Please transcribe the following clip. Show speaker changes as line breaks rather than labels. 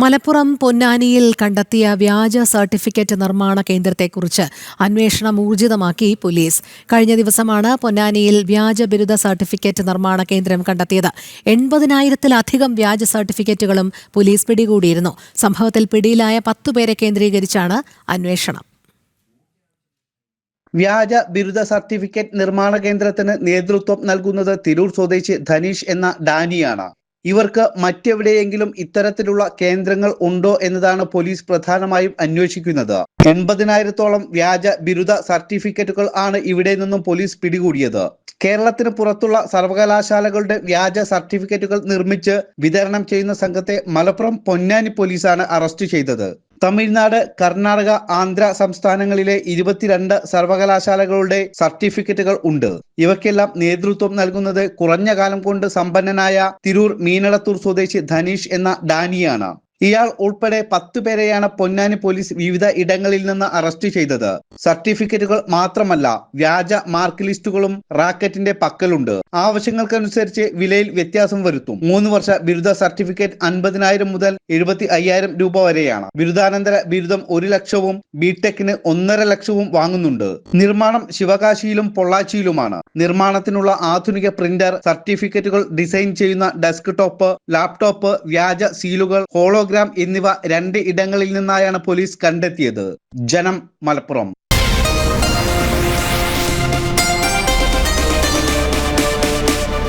മലപ്പുറം പൊന്നാനിയിൽ കണ്ടെത്തിയ വ്യാജ സർട്ടിഫിക്കറ്റ് നിർമ്മാണ കേന്ദ്രത്തെക്കുറിച്ച് അന്വേഷണം ഊർജിതമാക്കി പോലീസ്. കഴിഞ്ഞ ദിവസമാണ് പൊന്നാനിയിൽ വ്യാജ ബിരുദ സർട്ടിഫിക്കറ്റ് നിർമ്മാണ കേന്ദ്രം കണ്ടെത്തിയത്. എൺപതിനായിരത്തിലധികം വ്യാജ സർട്ടിഫിക്കറ്റുകളും പോലീസ് പിടികൂടിയിരുന്നു. സംഭവത്തിൽ പിടിയിലായ പത്തുപേരെ കേന്ദ്രീകരിച്ചാണ് അന്വേഷണം.
വ്യാജ ബിരുദ സർട്ടിഫിക്കറ്റ് നിർമ്മാണ കേന്ദ്രത്തിന് നേതൃത്വം നൽകുന്നത് തിരൂർ സ്വദേശി ധനീഷ് എന്ന ഡാനിയാണ്. ഇവർക്ക് മറ്റെവിടെയെങ്കിലും ഇത്തരത്തിലുള്ള കേന്ദ്രങ്ങൾ ഉണ്ടോ എന്നതാണ് പോലീസ് പ്രധാനമായും അന്വേഷിക്കുന്നത്. എൺപതിനായിരത്തോളം വ്യാജ ബിരുദ സർട്ടിഫിക്കറ്റുകൾ ആണ് ഇവിടെ നിന്നും പോലീസ് പിടികൂടിയത്. കേരളത്തിന് പുറത്തുള്ള സർവകലാശാലകളുടെ വ്യാജ സർട്ടിഫിക്കറ്റുകൾ നിർമ്മിച്ച് വിതരണം ചെയ്യുന്ന സംഘത്തെ മലപ്പുറം പൊന്നാനി പോലീസാണ് അറസ്റ്റ് ചെയ്തത്. തമിഴ്നാട് കർണാടക ആന്ധ്ര സംസ്ഥാനങ്ങളിലെ ഇരുപത്തിരണ്ട് സർവകലാശാലകളുടെ സർട്ടിഫിക്കറ്റുകൾ ഉണ്ട്. ഇവയ്ക്കെല്ലാം നേതൃത്വം നൽകുന്നത് കുറഞ്ഞ കാലം കൊണ്ട് സമ്പന്നനായ തിരൂർ മീനളത്തൂർ സ്വദേശി ധനീഷ് എന്ന ഡാനിയാണ്. ഇയാൾ ഉൾപ്പെടെ പത്തു പേരെയാണ് പൊന്നാനി പോലീസ് വിവിധ ഇടങ്ങളിൽ നിന്ന് അറസ്റ്റ് ചെയ്തത്. സർട്ടിഫിക്കറ്റുകൾ മാത്രമല്ല വ്യാജ മാർക്ക് ലിസ്റ്റുകളും റാക്കറ്റിന്റെ പക്കലുണ്ട്. ആവശ്യങ്ങൾക്കനുസരിച്ച് വിലയിൽ വ്യത്യാസം വരുത്തും. മൂന്ന് വർഷ ബിരുദ സർട്ടിഫിക്കറ്റ് അൻപതിനായിരം മുതൽ എഴുപത്തി അയ്യായിരം രൂപ വരെയാണ്. ബിരുദാനന്തര ബിരുദം ഒരു ലക്ഷവും ബിടെക്കിന് ഒന്നര ലക്ഷവും വാങ്ങുന്നുണ്ട്. നിർമ്മാണം ശിവകാശിയിലും പൊള്ളാച്ചിയിലുമാണ്. നിർമ്മാണത്തിനുള്ള ആധുനിക പ്രിന്റർ സർട്ടിഫിക്കറ്റുകൾ ഡിസൈൻ ചെയ്യുന്ന ഡെസ്ക് ടോപ്പ് ലാപ്ടോപ്പ് വ്യാജ സീലുകൾ ഹോളോഗ്രാം എന്നിവ രണ്ട് ഇടങ്ങളിൽ നിന്നായാണ് പോലീസ് കണ്ടെത്തിയത്. ജനം മലപ്പുറം.